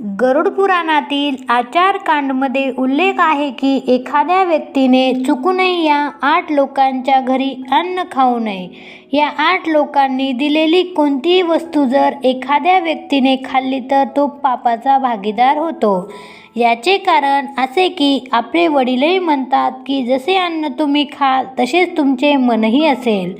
गरुड पुराणातील आचारकांडमध्ये उल्लेख आहे की एखाद्या व्यक्तीने चुकूनही या आठ लोकांच्या घरी अन्न खाऊ नये. या आठ लोकांनी दिलेली कोणतीही वस्तू जर एखाद्या व्यक्तीने खाल्ली तर तो पापाचा भागीदार होतो. याचे कारण असे की आपले वडीलही म्हणतात की जसे अन्न तुम्ही खाल तसेच तुमचे मनही असेल.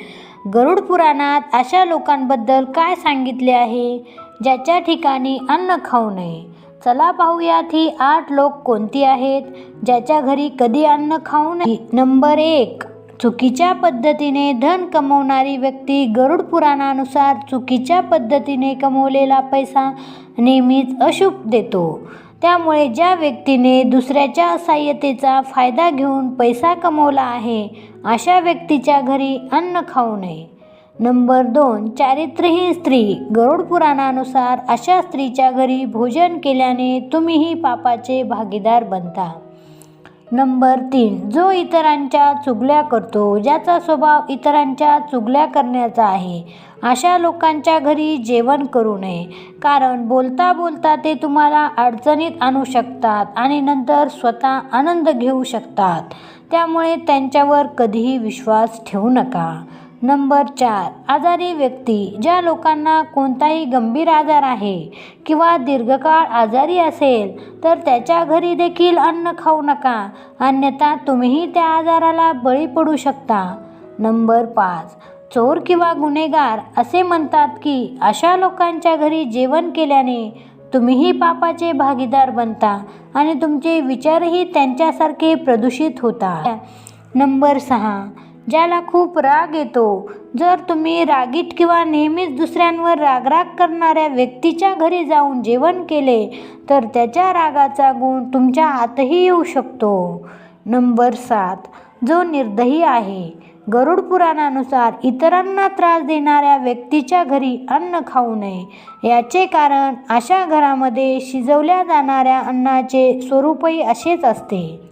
गरुड पुराणात अशा लोकांबद्दल काय सांगितले आहे? ज्याच्या ठिकाणी अन्न खाऊ नये. चला पाहूयात ही आठ लोक कोणती आहेत ज्याच्या घरी कधी अन्न खाऊ नये. नंबर एक चुकीच्या पद्धतीने धन कमवणारी व्यक्ती गरुड पुराणानुसार चुकीच्या पद्धतीने कमवलेला पैसा नेहमीच अशुभ देतो. त्यामुळे ज्या व्यक्तीने दुसऱ्याच्या असहाय्यतेचा फायदा घेऊन पैसा कमवला आहे अशा व्यक्तीच्या घरी अन्न खाऊ नये. नंबर दोन चारित्र्यहीन स्त्री. गरुड पुराणानुसार अशा स्त्रीच्या घरी भोजन केल्याने तुम्हीही पापाचे भागीदार बनता. नंबर तीन जो इतरांच्या चुगल्या करतो ज्याचा स्वभाव इतरांच्या चुगल्या करण्याचा आहे अशा लोकांच्या घरी जेवण करू नये. कारण बोलता बोलता ते तुम्हाला अडचणीत आणू शकतात आणि नंतर स्वतः आनंद घेऊ शकतात. त्यामुळे त्यांच्यावर कधीही विश्वास ठेवू नका. नंबर चार. आजारी व्यक्ती ज्या लोकांना कोणताही गंभीर आजार आहे किंवा दीर्घकाळ आजारी असेल तर त्याच्या घरी देखील अन्न खाऊ नका. अन्यथा तुम्हीही त्या आजाराला बळी पडू शकता. नंबर पाच. चोर किंवा गुन्हेगार असे म्हणतात की अशा लोकांच्या घरी जेवण केल्याने तुम्हीही पापाचे भागीदार बनता आणि तुमचे विचारही त्यांच्यासारखे प्रदूषित होतात नंबर सहा. ज्याला खूप राग येतो. जर तुम्ही रागीट किंवा नेहमीच दुसऱ्यांवर रागराग करणाऱ्या व्यक्तीच्या घरी जाऊन जेवण केले तर त्याच्या रागाचा गुण तुमच्या आतही येऊ शकतो. नंबर सात. जो निर्दयी आहे. गरुड पुराणानुसार इतरांना त्रास देणाऱ्या व्यक्तीच्या घरी अन्न खाऊ नये. याचे कारण अशा घरामध्ये शिजवल्या जाणाऱ्या अन्नाचे स्वरूपही असेच असते.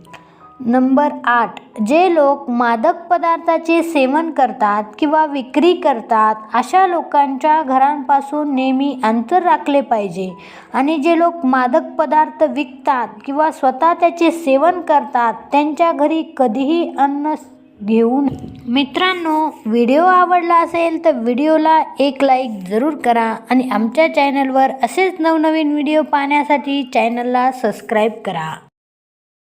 नंबर आठ. जे लोक मादक पदार्थाचे सेवन करतात किंवा विक्री करतात अशा लोकांच्या घरांपासून नेहमी अंतर राखले पाहिजे. आणि जे लोक मादक पदार्थ विकतात किंवा स्वतः त्याचे सेवन करतात त्यांच्या घरी कधीही अन्न घेऊन मित्रांनो व्हिडिओ आवडला असेल तर व्हिडिओला एक लाईक जरूर करा आणि आमच्या चॅनलवर असेच नवनवीन व्हिडिओ पाहण्यासाठी चॅनलला सबस्क्राईब करा.